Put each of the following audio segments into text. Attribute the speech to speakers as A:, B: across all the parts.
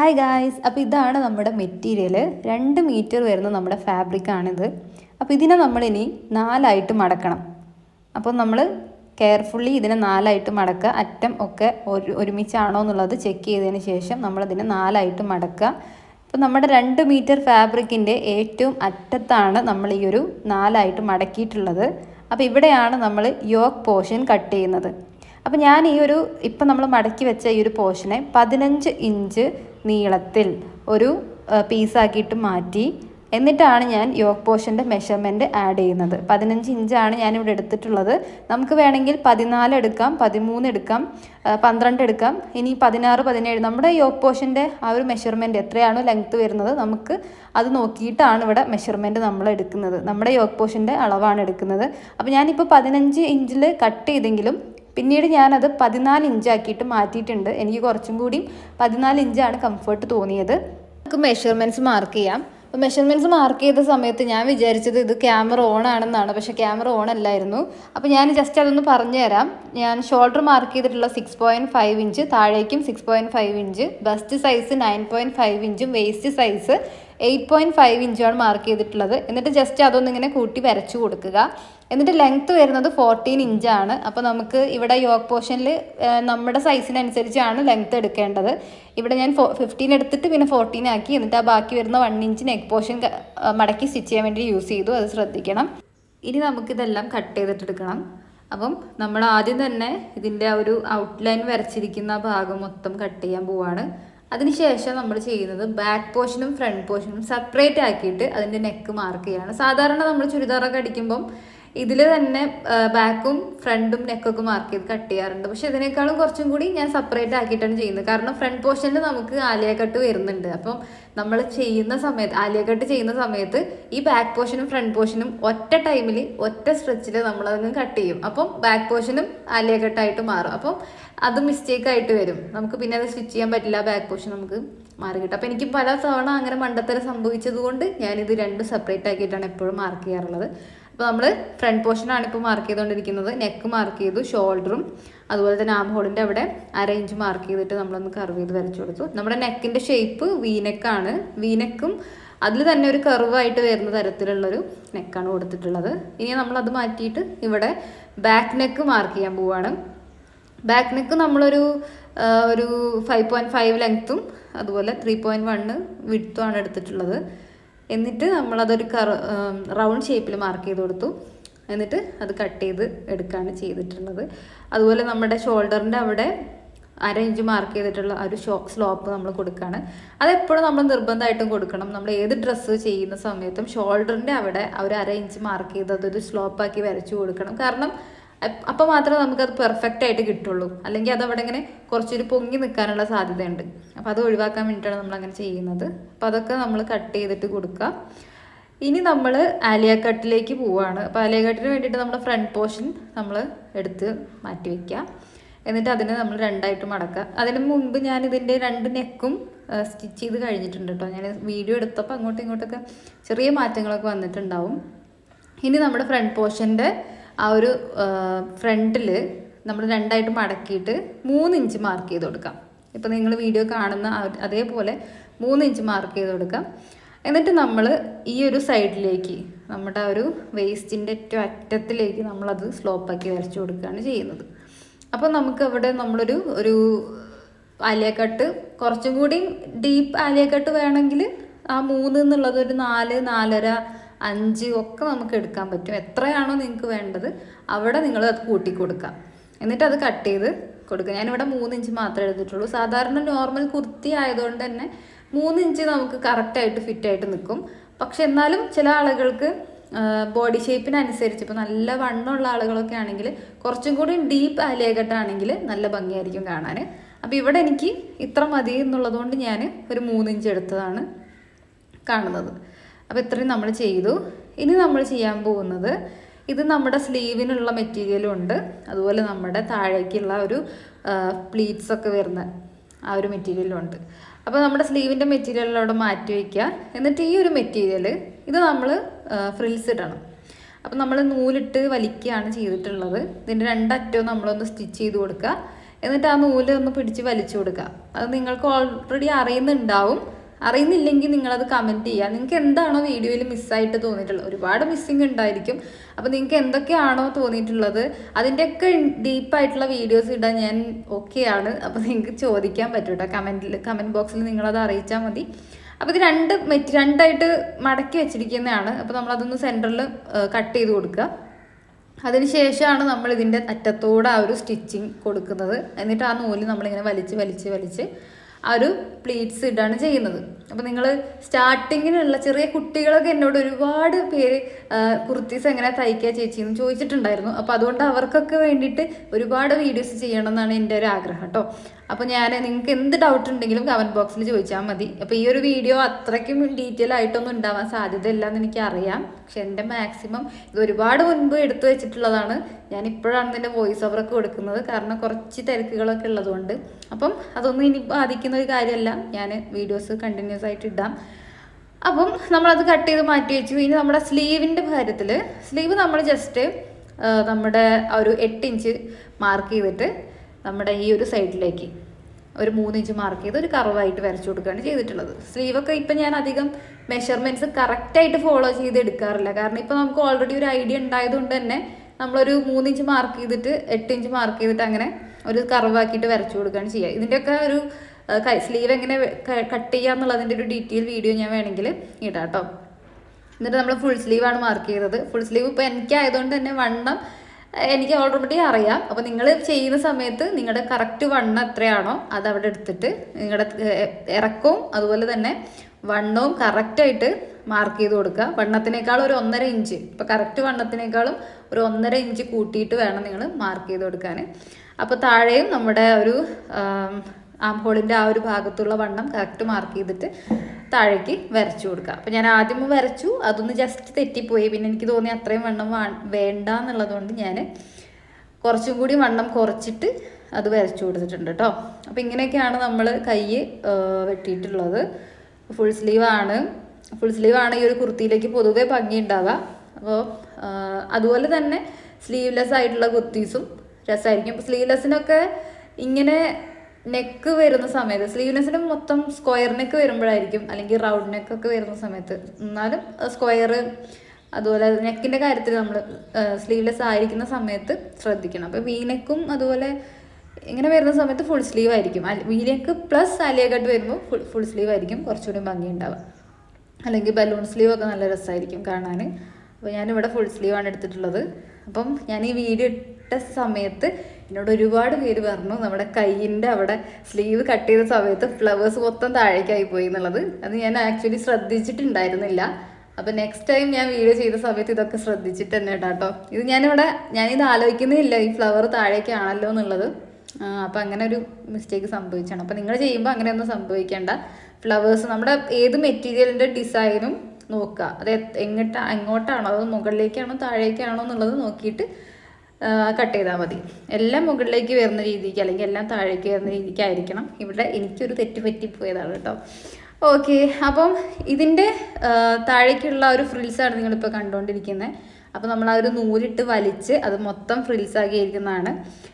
A: Hi guys അപ്പോൾ ഇതാണ് നമ്മുടെ മെറ്റീരിയൽ രണ്ട് മീറ്റർ വരുന്ന നമ്മുടെ ഫാബ്രിക്കാണിത് അപ്പോൾ ഇതിനെ നമ്മളിനി നാലായിട്ട് മടക്കണം. അപ്പോൾ നമ്മൾ കെയർഫുള്ളി ഇതിനെ നാലായിട്ട് മടക്കുക. അറ്റം ഒക്കെ ഒരു ഒരുമിച്ചാണോ എന്നുള്ളത് ചെക്ക് ചെയ്തതിന് ശേഷം നമ്മളതിനെ നാലായിട്ട് മടക്കുക. അപ്പോൾ നമ്മുടെ രണ്ട് മീറ്റർ ഫാബ്രിക്കിന്റെ ഏറ്റവും അറ്റത്താണ് നമ്മൾ ഈ ഒരു നാലായിട്ട് മടക്കിയിട്ടുള്ളത്. അപ്പോൾ ഇവിടെയാണ് നമ്മൾ യോക്ക് പോർഷൻ കട്ട് ചെയ്യുന്നത്. അപ്പോൾ ഞാൻ ഈ ഒരു ഇപ്പം നമ്മൾ മടക്കി വെച്ച ഈ ഒരു പോർഷനെ പതിനഞ്ച് ഇഞ്ച് നീളത്തിൽ ഒരു പീസാക്കിയിട്ട് മാറ്റി. എന്നിട്ടാണ് ഞാൻ യോക്ക് പോർഷന്റെ മെഷർമെന്റ് ആഡ് ചെയ്യുന്നത്. പതിനഞ്ച് ഇഞ്ചാണ് ഞാനിവിടെ എടുത്തിട്ടുള്ളത്. നമുക്ക് വേണമെങ്കിൽ പതിനാല് എടുക്കാം പതിമൂന്ന് എടുക്കാം പന്ത്രണ്ട് എടുക്കാം. ഇനി പതിനാറ് പതിനേഴ് നമ്മുടെ യോക്ക് പോർഷന്റെ ആ ഒരു മെഷർമെന്റ് എത്രയാണോ ലെങ്ത്ത് വരുന്നത് നമുക്ക് അത് നോക്കിയിട്ടാണ് ഇവിടെ മെഷർമെന്റ് നമ്മൾ എടുക്കുന്നത്. നമ്മുടെ യോക്ക് പോർഷന്റെ അളവാണ് എടുക്കുന്നത്. അപ്പോൾ ഞാനിപ്പോൾ പതിനഞ്ച് ഇഞ്ചിൽ കട്ട് ചെയ്തെങ്കിലും പിന്നീട് ഞാനത് പതിനാല് ഇഞ്ചാക്കിയിട്ട് മാറ്റിയിട്ടുണ്ട്. എനിക്ക് കുറച്ചും കൂടി പതിനാല് ഇഞ്ചാണ് കംഫർട്ട് തോന്നിയത്. നമുക്ക് മെഷർമെന്റ്സ് മാർക്ക് ചെയ്യാം. അപ്പോൾ മെഷർമെന്റ്സ് മാർക്ക് ചെയ്ത സമയത്ത് ഞാൻ വിചാരിച്ചത് ഇത് ക്യാമറ ഓൺ ആണെന്നാണ്. പക്ഷേ ക്യാമറ ഓൺ അല്ലായിരുന്നു. അപ്പോൾ ഞാൻ ജസ്റ്റ് അതൊന്ന് പറഞ്ഞു തരാം ഞാൻ ഷോൾഡർ മാർക്ക് ചെയ്തിട്ടുള്ള സിക്സ് പോയിന്റ് ഫൈവ് ഇഞ്ച് താഴേക്കും six point five inch bust size nine point five ഇഞ്ചും waist size eight point five ഇഞ്ചാണ് മാർക്ക് ചെയ്തിട്ടുള്ളത്. എന്നിട്ട് ജസ്റ്റ് അതൊന്നിങ്ങനെ കൂട്ടി വരച്ചു കൊടുക്കുക. എന്നിട്ട് ലെങ്ത്ത് വരുന്നത് ഫോർട്ടീൻ ഇഞ്ചാണ്. അപ്പോൾ നമുക്ക് ഇവിടെ യോക്ക് പോർഷനിൽ നമ്മുടെ സൈസിനനുസരിച്ചാണ് ലെങ്ത്ത് എടുക്കേണ്ടത്. ഇവിടെ ഞാൻ ഫോ ഫിഫ്റ്റീൻ എടുത്തിട്ട് പിന്നെ ഫോർട്ടീൻ ആക്കി എന്നിട്ട് ആ ബാക്കി വരുന്ന വൺ ഇഞ്ച് നെക്ക് പോർഷൻ മടക്കി സ്റ്റിച്ച് ചെയ്യാൻ വേണ്ടി യൂസ് ചെയ്തു. അത് ശ്രദ്ധിക്കണം. ഇനി നമുക്കിതെല്ലാം കട്ട് ചെയ്തിട്ടെടുക്കണം. അപ്പം നമ്മൾ ആദ്യം തന്നെ ഇതിന്റെ ഒരു ഔട്ട്ലൈൻ വരച്ചിരിക്കുന്ന ഭാഗം മൊത്തം കട്ട് ചെയ്യാൻ പോവാണ്. അതിനുശേഷം നമ്മൾ ചെയ്യുന്നത് ബാക്ക് പോർഷനും ഫ്രണ്ട് പോർഷനും സെപ്പറേറ്റ് ആക്കിയിട്ട് അതിന്റെ നെക്ക് മാർക്ക് ചെയ്യുകയാണ് സാധാരണ നമ്മൾ ചുരിദാറൊക്കെ അടിക്കുമ്പം ഇതിൽ തന്നെ ബാക്കും ഫ്രണ്ടും നെക്കൊക്കെ മാർക്ക് ചെയ്ത് കട്ട് ചെയ്യാറുണ്ട്. പക്ഷെ ഇതിനേക്കാളും കുറച്ചും കൂടി ഞാൻ സെപ്പറേറ്റ് ആക്കിയിട്ടാണ് ചെയ്യുന്നത്. കാരണം ഫ്രണ്ട് പോർഷനിൽ നമുക്ക് ആലിയ കട്ട് വരുന്നുണ്ട്. അപ്പം നമ്മൾ ചെയ്യുന്ന സമയത്ത് ആലിയ കട്ട് ചെയ്യുന്ന സമയത്ത് ഈ ബാക്ക് പോർഷനും ഫ്രണ്ട് പോർഷനും ഒറ്റ ടൈമിൽ ഒറ്റ സ്ട്രെച്ചിൽ നമ്മളതങ്ങ് കട്ട് ചെയ്യും. അപ്പം ബാക്ക് പോർഷനും ആലിയ കട്ടായിട്ട് മാറും. അപ്പം അത് മിസ്റ്റേക്ക് ആയിട്ട് വരും. നമുക്ക് പിന്നെ അത് സ്റ്റിച്ച് ചെയ്യാൻ പറ്റില്ല ബാക്ക് പോർഷൻ നമുക്ക് മാറി കിട്ടും. അപ്പം എനിക്ക് പല തവണ അങ്ങനെ മണ്ടത്തരം സംഭവിച്ചത് കൊണ്ട് ഞാനിത് രണ്ടും സെപ്പറേറ്റ് ആക്കിയിട്ടാണ് എപ്പോഴും മാർക്ക് ചെയ്യാറുള്ളത്. അപ്പോൾ നമ്മൾ ഫ്രണ്ട് പോർഷനാണ് ഇപ്പോൾ മാർക്ക് ചെയ്തുകൊണ്ടിരിക്കുന്നത് നെക്ക് മാർക്ക് ചെയ്തു ഷോൾഡറും അതുപോലെ തന്നെ ആം ഹോളിന്റെ അവിടെ അര ഇഞ്ച് മാർക്ക് ചെയ്തിട്ട് നമ്മളൊന്ന് കർവ് ചെയ്ത് വരച്ചു കൊടുത്തു. നമ്മുടെ നെക്കിന്റെ ഷേപ്പ് വീനെക്കാണ് വീനെക്കും അതിൽ തന്നെ ഒരു കർവായിട്ട് വരുന്ന തരത്തിലുള്ളൊരു നെക്കാണ് കൊടുത്തിട്ടുള്ളത്. ഇനി നമ്മളത് മാറ്റിയിട്ട് ഇവിടെ ബാക്ക് നെക്ക് മാർക്ക് ചെയ്യാൻ പോവുകയാണ് ബാക്ക് നെക്ക് നമ്മളൊരു ഒരു ഫൈവ് പോയിന്റ് ഫൈവ് ലെങ്ത്തും അതുപോലെ ത്രീ പോയിന്റ് വണ്ണ് വിടുത്തുമാണ് എടുത്തിട്ടുള്ളത്. എന്നിട്ട് നമ്മളതൊരു കറ റൗണ്ട് ഷേപ്പിൽ മാർക്ക് ചെയ്ത് കൊടുത്തു. എന്നിട്ട് അത് കട്ട് ചെയ്ത് എടുക്കുകയാണ് ചെയ്തിട്ടുള്ളത്. അതുപോലെ നമ്മുടെ ഷോൾഡറിന്റെ അവിടെ അര ഇഞ്ച് മാർക്ക് ചെയ്തിട്ടുള്ള ഒരു ഷോ സ്ലോപ്പ് നമ്മൾ കൊടുക്കുകയാണ് അതെപ്പോഴും നമ്മൾ നിർബന്ധമായിട്ടും കൊടുക്കണം. നമ്മൾ ഏത് ഡ്രസ്സ് ചെയ്യുന്ന സമയത്തും ഷോൾഡറിന്റെ അവിടെ ഒരു അര ഇഞ്ച് മാർക്ക് ചെയ്ത് അതൊരു സ്ലോപ്പാക്കി വരച്ചു കൊടുക്കണം. കാരണം അപ്പോൾ മാത്രമേ നമുക്കത് പെർഫെക്റ്റ് ആയിട്ട് കിട്ടുള്ളൂ. അല്ലെങ്കിൽ അത് അവിടെ ഇങ്ങനെ കുറച്ചൊരു പൊങ്ങി നിൽക്കാനുള്ള സാധ്യതയുണ്ട്. അപ്പോൾ അത് ഒഴിവാക്കാൻ വേണ്ടിയിട്ടാണ് നമ്മൾ അങ്ങനെ ചെയ്യുന്നത്. അപ്പോൾ അതൊക്കെ നമ്മൾ കട്ട് ചെയ്തിട്ട് കൊടുക്കുക. ഇനി നമ്മൾ ആലിയ കട്ടിലേക്ക് പോവുകയാണ് അപ്പോൾ ആലിയ കട്ടിന് വേണ്ടിയിട്ട് നമ്മുടെ ഫ്രണ്ട് പോർഷൻ നമ്മൾ എടുത്ത് മാറ്റി വയ്ക്കുക എന്നിട്ട് അതിനെ നമ്മൾ രണ്ടായിട്ട് മടക്കുക. അതിന് മുമ്പ് ഞാൻ ഇതിന്റെ രണ്ട് നെക്കും സ്റ്റിച്ച് ചെയ്ത് കഴിഞ്ഞിട്ടുണ്ട് കേട്ടോ. ഞാൻ വീഡിയോ എടുത്തപ്പോൾ അങ്ങോട്ടും ഇങ്ങോട്ടൊക്കെ ചെറിയ മാറ്റങ്ങളൊക്കെ വന്നിട്ടുണ്ടാവും. ഇനി നമ്മുടെ ഫ്രണ്ട് പോർഷന്റെ ആ ഒരു ഫ്രണ്ടിൽ നമ്മൾ രണ്ടായിട്ട് മടക്കിയിട്ട് മൂന്ന് ഇഞ്ച് മാർക്ക് ചെയ്ത് കൊടുക്കാം. ഇപ്പോൾ നിങ്ങൾ വീഡിയോ കാണുന്ന അതേപോലെ മൂന്ന് ഇഞ്ച് മാർക്ക് ചെയ്ത് കൊടുക്കാം. എന്നിട്ട് നമ്മൾ ഈ ഒരു സൈഡിലേക്ക് നമ്മുടെ ഒരു വേസ്റ്റിന്റെ ഏറ്റവും അറ്റത്തിലേക്ക് നമ്മളത് സ്ലോപ്പാക്കി വരച്ചു കൊടുക്കുകയാണ് ചെയ്യുന്നത്. അപ്പോൾ നമുക്ക് അവിടെ നമ്മളൊരു ഒരു ആലിയക്കട്ട് കുറച്ചും കൂടി ഡീപ്പ് ആലിയക്കട്ട് വേണമെങ്കിൽ ആ മൂന്ന് എന്നുള്ളത് ഒരു നാല് നാലര അഞ്ച് ഒക്കെ നമുക്ക് എടുക്കാൻ പറ്റും. എത്രയാണോ നിങ്ങൾക്ക് വേണ്ടത് അവിടെ നിങ്ങൾ അത് കൂട്ടി കൊടുക്കാം. എന്നിട്ട് അത് കട്ട് ചെയ്ത് കൊടുക്കുക. ഞാനിവിടെ മൂന്ന് ഇഞ്ച് മാത്രമേ എടുത്തിട്ടുള്ളൂ. സാധാരണ നോർമൽ കുർത്തി ആയതുകൊണ്ട് തന്നെ മൂന്ന് ഇഞ്ച് നമുക്ക് കറക്റ്റായിട്ട് ഫിറ്റായിട്ട് നിൽക്കും. പക്ഷെ എന്നാലും ചില ആളുകൾക്ക് ബോഡി ഷേപ്പിനനുസരിച്ച് ഇപ്പോൾ നല്ല വണ്ണമുള്ള ആളുകളൊക്കെ ആണെങ്കിൽ കുറച്ചും കൂടി ഡീപ്പ് ആലിയകട്ടാണെങ്കിൽ നല്ല ഭംഗിയായിരിക്കും കാണാൻ. അപ്പോൾ ഇവിടെ എനിക്ക് ഇത്ര മതി എന്നുള്ളതുകൊണ്ട് ഞാൻ ഒരു മൂന്ന് ഇഞ്ച് എടുത്തതാണ് കാണുന്നത്. അപ്പോൾ ഇത്രയും നമ്മൾ ചെയ്തു. ഇനി നമ്മൾ ചെയ്യാൻ പോകുന്നത് ഇത് നമ്മുടെ സ്ലീവിനുള്ള മെറ്റീരിയലും ഉണ്ട്. അതുപോലെ നമ്മുടെ താഴേക്കുള്ള ഒരു പ്ലീറ്റ്സ് ഒക്കെ വരുന്ന ആ ഒരു മെറ്റീരിയലും ഉണ്ട്. അപ്പോൾ നമ്മുടെ സ്ലീവിന്റെ മെറ്റീരിയലിലൂടെ മാറ്റി വയ്ക്കുക എന്നിട്ട് ഈ ഒരു മെറ്റീരിയൽ ഇത് നമ്മൾ ഫ്രിൽസ് ഇടണം. അപ്പം നമ്മൾ നൂലിട്ട് വലിക്കുകയാണ് ചെയ്തിട്ടുള്ളത്. ഇതിന്റെ രണ്ടറ്റവും നമ്മളൊന്ന് സ്റ്റിച്ച് ചെയ്ത് കൊടുക്കുക. എന്നിട്ട് ആ നൂൽ ഒന്ന് പിടിച്ച് വലിച്ചു കൊടുക്കുക. അത് നിങ്ങൾക്ക് ഓൾറെഡി അറിയുന്നുണ്ടാവും. അറിയുന്നില്ലെങ്കിൽ നിങ്ങളത് കമന്റ് ചെയ്യുക. നിങ്ങൾക്ക് എന്താണോ വീഡിയോയിൽ മിസ്സായിട്ട് തോന്നിയിട്ടുള്ളത്? ഒരുപാട് മിസ്സിങ് ഉണ്ടായിരിക്കും. അപ്പോൾ നിങ്ങൾക്ക് എന്തൊക്കെയാണോ തോന്നിയിട്ടുള്ളത് അതിന്റെയൊക്കെ ഡീപ്പായിട്ടുള്ള വീഡിയോസ് ഇടാൻ ഞാൻ ഓക്കെയാണ് അപ്പോൾ നിങ്ങൾക്ക് ചോദിക്കാൻ പറ്റും കേട്ടോ കമന്റിൽ കമന്റ് ബോക്സിൽ നിങ്ങളത് അറിയിച്ചാൽ മതി. അപ്പോൾ ഇത് രണ്ട് മെറ്റ് രണ്ടായിട്ട് മടക്കി വെച്ചിരിക്കുന്നതാണ്. അപ്പോൾ നമ്മളതൊന്ന് സെന്ററിൽ കട്ട് ചെയ്ത് കൊടുക്കുക. അതിനുശേഷമാണ് നമ്മൾ ഇതിന്റെ അറ്റത്തോടെ ആ ഒരു സ്റ്റിച്ചിങ് കൊടുക്കുന്നത്. എന്നിട്ട് ആ നൂൽ നമ്മളിങ്ങനെ വലിച്ച് വലിച്ച് വലിച്ച് ആ ഒരു പ്ലീറ്റ്സ് ഇടുകയാണ് ചെയ്യുന്നത്. അപ്പോൾ നിങ്ങൾ സ്റ്റാർട്ടിങ്ങിനുള്ള ചെറിയ കുട്ടികളൊക്കെ എന്നോട് ഒരുപാട് പേര് കുർത്തീസ് എങ്ങനെ തയ്ക്കുക ചേച്ചി എന്ന് ചോദിച്ചിട്ടുണ്ടായിരുന്നു. അപ്പോൾ അതുകൊണ്ട് അവർക്കൊക്കെ വേണ്ടിയിട്ട് ഒരുപാട് വീഡിയോസ് ചെയ്യണം എന്നാണ് എന്റെ ഒരു ആഗ്രഹം കേട്ടോ. അപ്പോൾ ഞാൻ നിങ്ങൾക്ക് എന്ത് ഡൗട്ട് ഉണ്ടെങ്കിലും കമന്റ് ബോക്സിൽ ചോദിച്ചാൽ മതി. അപ്പോൾ ഈ ഒരു വീഡിയോ അത്രയ്ക്കും ഡീറ്റെയിൽ ആയിട്ടൊന്നും ഉണ്ടാവാൻ സാധ്യതയില്ല എന്ന് എനിക്കറിയാം. പക്ഷെ എന്റെ മാക്സിമം ഇത് ഒരുപാട് മുൻപ് എടുത്തു വെച്ചിട്ടുള്ളതാണ്. ഞാൻ ഇപ്പോഴാണ് ഇതിന്റെ വോയിസ് ഓവറൊക്കെ കൊടുക്കുന്നത്. കാരണം കുറച്ച് തിരക്കുകളൊക്കെ ഉള്ളതുകൊണ്ട്. അപ്പം അതൊന്നും ഇനി ബാധിക്കുന്ന ഒരു കാര്യമല്ല. ഞാൻ വീഡിയോസ് കണ്ടിന്യൂസ് ആയിട്ട് ഇടാം. അപ്പം നമ്മളത് കട്ട് ചെയ്ത് മാറ്റി വെച്ചു. ഇനി നമ്മുടെ സ്ലീവിന്റെ കാര്യത്തിൽ സ്ലീവ് നമ്മൾ ജസ്റ്റ് നമ്മുടെ ഒരു എട്ട് ഇഞ്ച് മാർക്ക് ചെയ്തിട്ട് നമ്മുടെ ഈ ഒരു സൈഡിലേക്ക് ഒരു മൂന്ന് ഇഞ്ച് മാർക്ക് ചെയ്ത് ഒരു കറവായിട്ട് വരച്ചു കൊടുക്കുകയാണ് ചെയ്തിട്ടുള്ളത്. സ്ലീവൊക്കെ ഇപ്പം ഞാൻ അധികം മെഷർമെന്റ്സ് കറക്റ്റായിട്ട് ഫോളോ ചെയ്ത് എടുക്കാറില്ല. കാരണം ഇപ്പോൾ നമുക്ക് ഓൾറെഡി ഒരു ഐഡിയ ഉണ്ടായതുകൊണ്ട് തന്നെ നമ്മളൊരു മൂന്ന് ഇഞ്ച് മാർക്ക് ചെയ്തിട്ട് എട്ട് ഇഞ്ച് മാർക്ക് ചെയ്തിട്ട് അങ്ങനെ ഒരു കറവാക്കിയിട്ട് വരച്ചു കൊടുക്കുകയാണ് ചെയ്യുക. ഇതിന്റെയൊക്കെ ഒരു സ്ലീവ് എങ്ങനെ കട്ട് ചെയ്യുക എന്നുള്ളതിന്റെ ഒരു ഡീറ്റെയിൽ വീഡിയോ ഞാൻ വേണമെങ്കിൽ ഇടാം കേട്ടോ എന്നിട്ട് നമ്മൾ ഫുൾ സ്ലീവാണ് മാർക്ക് ചെയ്തത്. ഫുൾ സ്ലീവ് ഇപ്പോൾ എനിക്കായതുകൊണ്ട് തന്നെ വണ്ണം എനിക്ക് ഓൾറെഡി അറിയാം. അപ്പോൾ നിങ്ങൾ ചെയ്യുന്ന സമയത്ത് നിങ്ങളുടെ കറക്റ്റ് വണ്ണം എത്രയാണോ അത് അവിടെ എടുത്തിട്ട് നിങ്ങളുടെ ഇറക്കവും അതുപോലെ തന്നെ വണ്ണവും കറക്റ്റായിട്ട് മാർക്ക് ചെയ്ത് കൊടുക്കുക. വണ്ണത്തിനേക്കാൾ ഒരു ഒന്നര ഇഞ്ച്. ഇപ്പോൾ കറക്റ്റ് വണ്ണത്തിനേക്കാളും ഒരു ഒന്നര ഇഞ്ച് കൂട്ടിയിട്ട് വേണം നിങ്ങൾ മാർക്ക് ചെയ്ത് കൊടുക്കാൻ അപ്പോൾ താഴെയും നമ്മുടെ ഒരു ആം ഹോളിന്റെ ആ ഒരു ഭാഗത്തുള്ള വണ്ണം കറക്റ്റ് മാർക്ക് ചെയ്തിട്ട് താഴേക്ക് വരച്ചു കൊടുക്കുക. അപ്പോൾ ഞാൻ ആദ്യം വരച്ചു അതൊന്ന് ജസ്റ്റ് തെറ്റിപ്പോയി. പിന്നെ എനിക്ക് തോന്നി അത്രയും വണ്ണം വേണ്ട എന്നുള്ളതുകൊണ്ട് ഞാൻ കുറച്ചും കൂടി വണ്ണം കുറച്ചിട്ട് അത് വരച്ചു കൊടുത്തിട്ടുണ്ട് കേട്ടോ അപ്പോൾ ഇങ്ങനെയൊക്കെയാണ് നമ്മൾ കൈ വെട്ടിയിട്ടുള്ളത്. ഫുൾ സ്ലീവ് ആണ്. ഫുൾ സ്ലീവ് ആണ് ഈ ഒരു കുർത്തിയിലേക്ക് പൊതുവേ ഭംഗി ഉണ്ടാവുക. അപ്പോൾ അതുപോലെ തന്നെ സ്ലീവ്ലെസ് ആയിട്ടുള്ള കുർത്തീസും രസമായിരിക്കും സ്ലീവ്ലെസ്സിനൊക്കെ ഇങ്ങനെ നെക്ക് വരുന്ന സമയത്ത് സ്ലീവ്നെസ്സിന് മൊത്തം സ്ക്വയർ നെക്ക് വരുമ്പോഴായിരിക്കും അല്ലെങ്കിൽ റൗണ്ട് നെക്ക് ഒക്കെ വരുന്ന സമയത്ത്. എന്നാലും സ്ക്വയർ അതുപോലെ നെക്കിന്റെ കാര്യത്തിൽ നമ്മൾ സ്ലീവ്ലെസ് ആയിരിക്കുന്ന സമയത്ത് ശ്രദ്ധിക്കണം. അപ്പോൾ വി നെക്കും അതുപോലെ ഇങ്ങനെ വരുന്ന സമയത്ത് ഫുൾ സ്ലീവ് ആയിരിക്കും. V neck plus Alia cut വരുമ്പോൾ ഫുൾ ഫുൾ സ്ലീവ് ആയിരിക്കും. കുറച്ചുകൂടി ഭംഗി ഉണ്ടാവുക അല്ലെങ്കിൽ ബലൂൺ സ്ലീവ് ഒക്കെ നല്ല രസമായിരിക്കും കാണാൻ. അപ്പോൾ ഞാനിവിടെ ഫുൾ സ്ലീവാണ് എടുത്തിട്ടുള്ളത്. അപ്പം ഞാൻ ഈ വീഡിയോ ഇട്ട സമയത്ത് എന്നോട് ഒരുപാട് പേര് പറഞ്ഞു നമ്മുടെ കയ്യിന്റെ അവിടെ സ്ലീവ് കട്ട് ചെയ്ത സമയത്ത് ഫ്ലവേഴ്സ് മൊത്തം താഴേക്കായി പോയി എന്നുള്ളത്. അത് ഞാൻ ആക്ച്വലി ശ്രദ്ധിച്ചിട്ടുണ്ടായിരുന്നില്ല. അപ്പോൾ നെക്സ്റ്റ് ടൈം ഞാൻ വീഡിയോ ചെയ്ത സമയത്ത് ഇതൊക്കെ ശ്രദ്ധിച്ചിട്ട് തന്നെ കേട്ടോ ഇത് ഞാനിവിടെ ഞാനിത് ആലോചിക്കുന്നില്ല ഈ ഫ്ലവർ താഴേക്കാണല്ലോ എന്നുള്ളത്. അപ്പോൾ അങ്ങനെ ഒരു മിസ്റ്റേക്ക് സംഭവിച്ചാണ്. അപ്പോൾ നിങ്ങൾ ചെയ്യുമ്പോൾ അങ്ങനെയൊന്നും സംഭവിക്കേണ്ട. ഫ്ലവേഴ്സ് നമ്മുടെ ഏത് മെറ്റീരിയലിന്റെ ഡിസൈനും നോക്കുക. അത് എങ്ങോട്ടാ എങ്ങോട്ടാണോ അത് മുകളിലേക്കാണോ താഴേക്കാണോ എന്നുള്ളത് നോക്കിയിട്ട് കട്ട് ചെയ്താൽ മതി. എല്ലാം മുകളിലേക്ക് വരുന്ന രീതിക്ക് അല്ലെങ്കിൽ എല്ലാം താഴേക്ക് വരുന്ന രീതിക്കായിരിക്കണം ഇവിടെ എനിക്കൊരു തെറ്റ് പറ്റിപ്പോയതാണ് കേട്ടോ. ഓക്കെ അപ്പം ഇതിന്റെ താഴേക്കുള്ള ഒരു ഫ്രിൽസാണ് നിങ്ങളിപ്പോൾ കണ്ടുകൊണ്ടിരിക്കുന്നത് അപ്പോൾ നമ്മൾ ആ ഒരു നൂലിട്ട് വലിച്ച് അത് മൊത്തം ഫ്രിൽസ് ആക്കിയിരിക്കുന്നതാണ്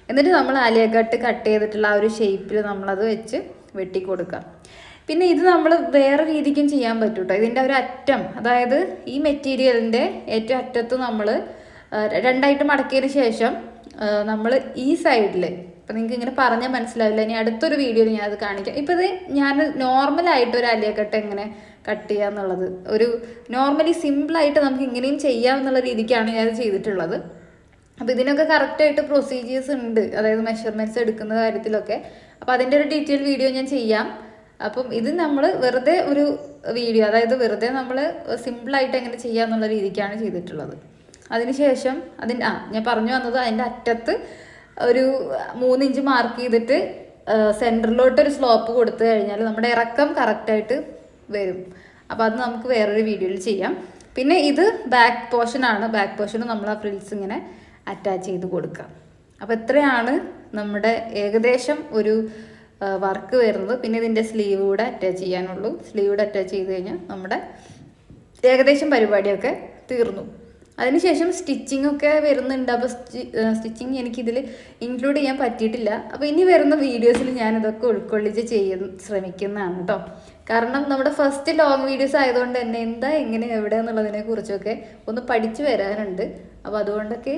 A: എന്നിട്ട് നമ്മൾ അലിയക്കട്ട് കട്ട് ചെയ്തിട്ടുള്ള ആ ഒരു ഷേപ്പിൽ നമ്മളത് വെച്ച് വെട്ടി പിന്നെ ഇത് നമ്മൾ വേറെ രീതിക്കും ചെയ്യാൻ പറ്റും കേട്ടോ ഇതിന്റെ ഒരു അറ്റം അതായത് ഈ മെറ്റീരിയലിന്റെ ഏറ്റവും അറ്റത്ത് നമ്മൾ രണ്ടായിട്ട് മടക്കിയതിന് ശേഷം നമ്മൾ ഈ സൈഡിൽ അപ്പം നിങ്ങൾക്ക് ഇങ്ങനെ പറഞ്ഞാൽ മനസ്സിലാവില്ല. ഇനി അടുത്തൊരു വീഡിയോയിൽ ഞാൻ അത് കാണിക്കാം. ഇപ്പം ഇത് ഞാൻ നോർമലായിട്ട് ഒരു അലിയക്കെട്ട് എങ്ങനെ കട്ട് ചെയ്യുക എന്നുള്ളത്. ഒരു നോർമലി സിമ്പിളായിട്ട് നമുക്ക് ഇങ്ങനെയും ചെയ്യാം എന്നുള്ള രീതിക്കാണ് ഞാൻ ചെയ്തിട്ടുള്ളത്. അപ്പോൾ ഇതിനൊക്കെ കറക്റ്റായിട്ട് പ്രൊസീജിയേഴ്സ് ഉണ്ട്. അതായത് മെഷർമെന്റ്സ് എടുക്കുന്ന കാര്യത്തിലൊക്കെ. അപ്പോൾ അതിന്റെ ഒരു ഡീറ്റെയിൽ വീഡിയോ ഞാൻ ചെയ്യാം. അപ്പം ഇത് നമ്മൾ വെറുതെ ഒരു വീഡിയോ അതായത് വെറുതെ നമ്മൾ സിമ്പിളായിട്ട് എങ്ങനെ ചെയ്യാമെന്നുള്ള രീതിക്കാണ് ചെയ്തിട്ടുള്ളത്. അതിനുശേഷം അതിന്റെ ആ ഞാൻ പറഞ്ഞു വന്നത് അതിന്റെ അറ്റത്ത് ഒരു മൂന്നിഞ്ച് മാർക്ക് ചെയ്തിട്ട് സെന്ററിലോട്ട് ഒരു സ്ലോപ്പ് കൊടുത്തു കഴിഞ്ഞാൽ നമ്മുടെ ഇറക്കം കറക്റ്റായിട്ട് വരും. അപ്പോൾ അത് നമുക്ക് വേറൊരു വീഡിയോയിൽ ചെയ്യാം. പിന്നെ ഇത് ബാക്ക് പോർഷനാണ് ബാക്ക് പോർഷന് നമ്മൾ ആ ഫ്രിൽസ് ഇങ്ങനെ അറ്റാച്ച് ചെയ്ത് കൊടുക്കാം. അപ്പോൾ എത്രയാണ് നമ്മുടെ ഏകദേശം ഒരു വർക്ക് വരുന്നത്. പിന്നെ ഇതിന്റെ സ്ലീവ് കൂടെ അറ്റാച്ച് ചെയ്യാനുള്ളൂ. സ്ലീവ് കൂടെ അറ്റാച്ച് ചെയ്ത് കഴിഞ്ഞാൽ നമ്മുടെ ഏകദേശം പരിപാടിയൊക്കെ തീർന്നു. അതിനുശേഷം സ്റ്റിച്ചിങ് ഒക്കെ വരുന്നുണ്ട്. അപ്പോൾ സ്റ്റിച്ചിങ് എനിക്കിതിൽ ഇൻക്ലൂഡ് ചെയ്യാൻ പറ്റിയിട്ടില്ല. അപ്പോൾ ഇനി വരുന്ന വീഡിയോസിൽ ഞാൻ ഇതൊക്കെ ഉൾക്കൊള്ളിച്ച് ചെയ്യാൻ ശ്രമിക്കുന്നതാണ് കേട്ടോ കാരണം നമ്മുടെ ഫസ്റ്റ് ലോങ് വീഡിയോസ് ആയതുകൊണ്ട് തന്നെ എന്താ എങ്ങനെ എവിടെ എന്നുള്ളതിനെ കുറിച്ചൊക്കെ ഒന്ന് പഠിച്ചു വരാനുണ്ട്. അപ്പോൾ അതുകൊണ്ടൊക്കെ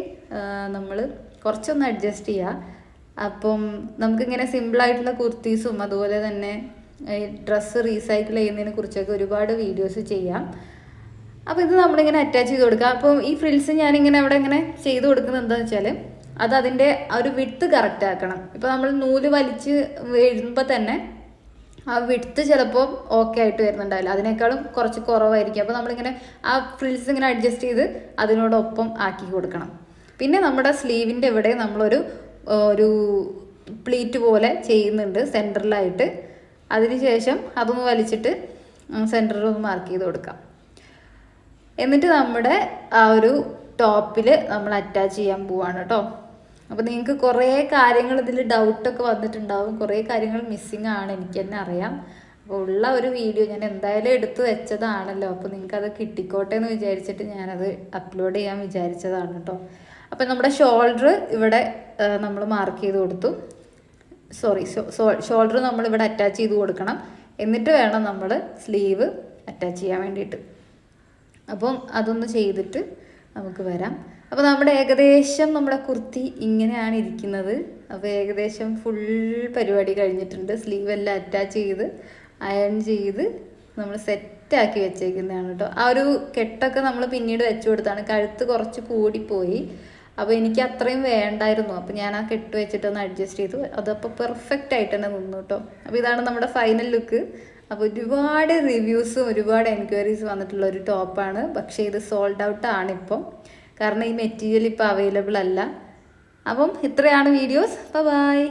A: നമ്മൾ കുറച്ചൊന്ന് അഡ്ജസ്റ്റ് ചെയ്യുക അപ്പം നമുക്കിങ്ങനെ സിമ്പിളായിട്ടുള്ള കുർത്തീസും അതുപോലെ തന്നെ ഡ്രസ്സ് റീസൈക്കിൾ ചെയ്യുന്നതിനെ കുറിച്ചൊക്കെ ഒരുപാട് വീഡിയോസ് ചെയ്യാം. അപ്പോൾ ഇത് നമ്മളിങ്ങനെ അറ്റാച്ച് ചെയ്ത് കൊടുക്കുക അപ്പം ഈ ഫ്രിൽസ് ഞാനിങ്ങനെ അവിടെ ഇങ്ങനെ ചെയ്ത് കൊടുക്കുന്നത് എന്താണെന്ന് വെച്ചാൽ അത് അതിന്റെ ഒരു വിട്ട് കറക്റ്റ് ആക്കണം. ഇപ്പോൾ നമ്മൾ നൂൽ വലിച്ച് വീഴുമ്പോൾ തന്നെ ആ വിട്ത്ത് ചിലപ്പോൾ ഓക്കെ ആയിട്ട് വരുന്നുണ്ടാവില്ല. അതിനേക്കാളും കുറച്ച് കുറവായിരിക്കും. അപ്പോൾ നമ്മളിങ്ങനെ ആ ഫ്രിൽസ് ഇങ്ങനെ അഡ്ജസ്റ്റ് ചെയ്ത് അതിനോടൊപ്പം ആക്കി കൊടുക്കണം. പിന്നെ നമ്മുടെ സ്ലീവിന്റെ ഇവിടെ നമ്മളൊരു ഒരു പ്ലീറ്റ് പോലെ ചെയ്യുന്നുണ്ട് സെന്ററിലായിട്ട് അതിനുശേഷം അതൊന്ന് വലിച്ചിട്ട് സെന്ററിൽ ഒന്ന് മാർക്ക് ചെയ്ത് കൊടുക്കാം. എന്നിട്ട് നമ്മുടെ ആ ഒരു ടോപ്പിൽ നമ്മൾ അറ്റാച്ച് ചെയ്യാൻ പോവാണ് കേട്ടോ അപ്പോൾ നിങ്ങൾക്ക് കുറേ കാര്യങ്ങൾ ഇതിൽ ഡൗട്ടൊക്കെ വന്നിട്ടുണ്ടാവും. കുറേ കാര്യങ്ങൾ മിസ്സിങ് ആണ് എനിക്ക് തന്നെ അറിയാം. അപ്പോൾ ഉള്ള ഒരു വീഡിയോ ഞാൻ എന്തായാലും എടുത്തു വെച്ചതാണല്ലോ. അപ്പോൾ നിങ്ങൾക്ക് അത് കിട്ടിക്കോട്ടെ എന്ന് വിചാരിച്ചിട്ട് ഞാനത് അപ്ലോഡ് ചെയ്യാൻ വിചാരിച്ചതാണ് കേട്ടോ അപ്പോൾ നമ്മുടെ ഷോൾഡർ ഇവിടെ നമ്മൾ മാർക്ക് ചെയ്ത് കൊടുത്തു. സോറി ഷോൾഡർ നമ്മൾ ഇവിടെ അറ്റാച്ച് ചെയ്ത് കൊടുക്കണം. എന്നിട്ട് വേണം നമ്മൾ സ്ലീവ് അറ്റാച്ച് ചെയ്യാൻ വേണ്ടിയിട്ട്. അപ്പം അതൊന്ന് ചെയ്തിട്ട് നമുക്ക് വരാം. അപ്പോൾ നമ്മുടെ ഏകദേശം നമ്മുടെ കുർത്തി ഇങ്ങനെയാണ് ഇരിക്കുന്നത്. അപ്പോൾ ഏകദേശം ഫുൾ പരിപാടി കഴിഞ്ഞിട്ടുണ്ട്. സ്ലീവ് എല്ലാം അറ്റാച്ച് ചെയ്ത് അയൺ ചെയ്ത് നമ്മൾ സെറ്റാക്കി വെച്ചേക്കുന്നതാണ് കേട്ടോ. ആ ഒരു കെട്ടൊക്കെ നമ്മൾ പിന്നീട് വെച്ചു കൊടുത്താണ്. കഴുത്ത് കുറച്ച് കൂടിപ്പോയി അപ്പോൾ എനിക്ക് അത്രയും വേണ്ടായിരുന്നു. അപ്പോൾ ഞാൻ ആ കെട്ട് വെച്ചിട്ടൊന്ന് അഡ്ജസ്റ്റ് ചെയ്തു. അതപ്പോൾ പെർഫെക്റ്റ് ആയിട്ട് തന്നെ നിന്നു കേട്ടോ. അപ്പോൾ ഇതാണ് നമ്മുടെ ഫൈനൽ ലുക്ക് അപ്പോൾ ഒരുപാട് റിവ്യൂസും ഒരുപാട് എൻക്വയറീസ് വന്നിട്ടുള്ള ഒരു ടോപ്പാണ്. പക്ഷേ ഇത് സോൾഡ് ഔട്ട് ആണ് ഇപ്പം കാരണം ഈ മെറ്റീരിയൽ ഇപ്പോൾ അവൈലബിൾ അല്ല. അപ്പം ഇത്രയാണ് വീഡിയോസ് ബൈ